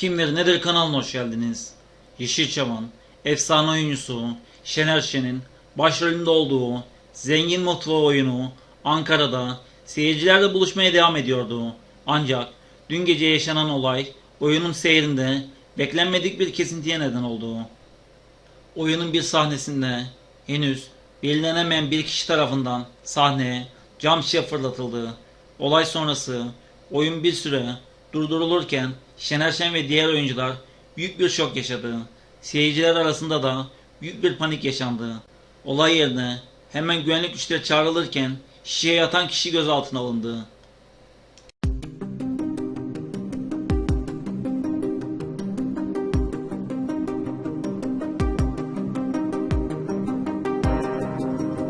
Kimdir Nedir kanalına hoş geldiniz. Yeşilçam'ın efsane oyuncusu Şener Şen'in başrolünde olduğu Zengin Mutfağı oyunu Ankara'da seyircilerle buluşmaya devam ediyordu. Ancak dün gece yaşanan olay oyunun seyrinde beklenmedik bir kesintiye neden oldu. Oyunun bir sahnesinde henüz belirlenemeyen bir kişi tarafından sahneye cam şişe fırlatıldı. Olay sonrası oyun bir süre durdurulurken Şener Şen ve diğer oyuncular büyük bir şok yaşadı. Seyirciler arasında da büyük bir panik yaşandı. Olay yerine hemen güvenlik güçleri çağrılırken şişeye yatan kişi gözaltına alındı.